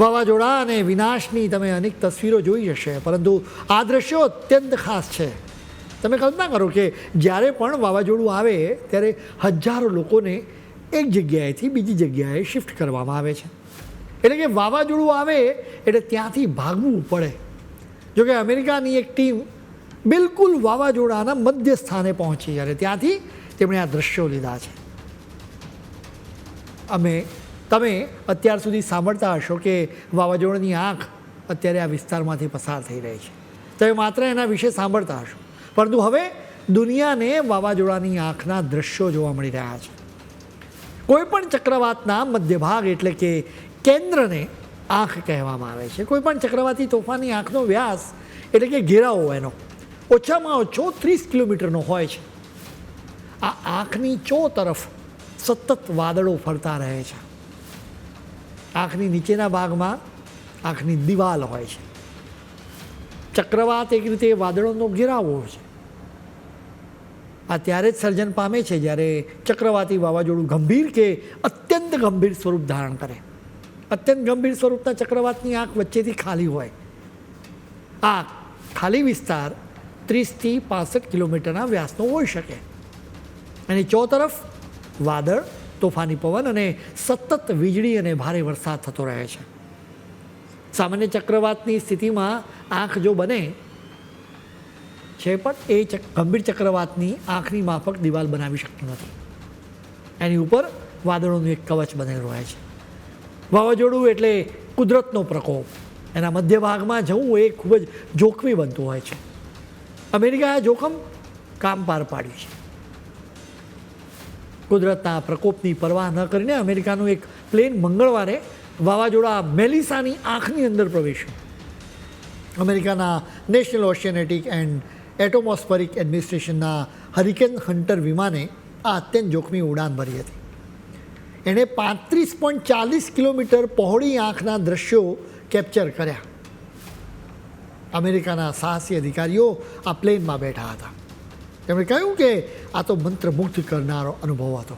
વાવાઝોડા અને વિનાશની તમે અનેક તસવીરો જોઈ હશે, પરંતુ આ દ્રશ્યો અત્યંત ખાસ છે. તમે કલ્પના કરો કે જ્યારે પણ વાવાઝોડું આવે, ત્યારે હજારો લોકોને એક જગ્યાએથી બીજી જગ્યાએ શિફ્ટ કરવામાં આવે છે. એટલે કે વાવાઝોડું આવે, એટલે ત્યાંથી ભાગવું પડે. જોકે અમેરિકાની એક ટીમ બિલકુલ વાવાઝોડાના મધ્ય સ્થાને પહોંચી અને ત્યાંથી તેમણે આ દ્રશ્યો લીધા છે. અમે તમે અત્યાર સુધી સાંભળતા હશો કે વાવાઝોડાની આંખ અત્યારે આ વિસ્તારમાંથી પસાર થઈ રહી છે. તમે માત્ર એના વિશે સાંભળતા હશો. પરંતુ હવે દુનિયાને વાવાઝોડાની આંખના દ્રશ્યો જોવા મળી રહ્યા છે. કોઈપણ ચક્રવાતના મધ્યભાગ એટલે કે કેન્દ્રને આંખ કહેવામાં આવે છે. કોઈપણ ચક્રવાતી તોફાની આંખનો વ્યાસ એટલે કે ઘેરાવો એનો ઓછામાં ઓછો ત્રીસ કિલોમીટરનો હોય છે. આ આંખની ચો તરફ સતત વાદળો ફરતા રહે છે. આંખની નીચેના ભાગમાં આંખની દિવાલ હોય છે. ચક્રવાત એક રીતે વાદળોનો ઘેરાવો છે. આ ત્યારે જ સર્જન પામે છે જ્યારે ચક્રવાતી વાવાઝોડું ગંભીર કે અત્યંત ગંભીર સ્વરૂપ ધારણ કરે. અત્યંત ગંભીર સ્વરૂપના ચક્રવાતની આંખ વચ્ચેથી ખાલી હોય. આ ખાલી વિસ્તાર ત્રીસથી પાસઠ કિલોમીટરના વ્યાસનો હોઈ શકે. એની ચોતરફ વાદળ તોફાની પવન અને સતત વીજળી અને ભારે વરસાદ થતો રહે છે. સામાન્ય ચક્રવાતની સ્થિતિમાં આંખ જો બને છે પણ એ ગંભીર ચક્રવાતની આંખની માફક દિવાલ બનાવી શકતું નથી. એની ઉપર વાદળોનું એક કવચ બનેલું રહે છે. વાવાઝોડું એટલે કુદરતનો પ્રકોપ. એના મધ્ય ભાગમાં જવું એ ખૂબ જ જોખમી બનતું હોય છે. અમેરિકાએ જોખમ કામ પાર પાડ્યું છે. કુદરતના પ્રકોપની પરવા ન કરીને અમેરિકાનું એક પ્લેન મંગળવારે વાવાઝોડા મેલિસાની આંખની અંદર પ્રવેશ્યું. અમેરિકાના નેશનલ ઓશિયનેટિક એન્ડ એટોમોસ્ફરિક એડમિનિસ્ટ્રેશનના હરિકેન હન્ટર વિમાને આ અત્યંત જોખમી ઉડાન ભરી હતી. એણે પાંત્રીસ પોઈન્ટ ચાલીસ કિલોમીટર પહોળી આંખના દ્રશ્યો કેપ્ચર કર્યા. અમેરિકાના સાહસી અધિકારીઓ આ પ્લેનમાં બેઠા હતા. તેમણે કહ્યું કે આ તો મંત્રમુગ્ધ કરનારો અનુભવ હતો.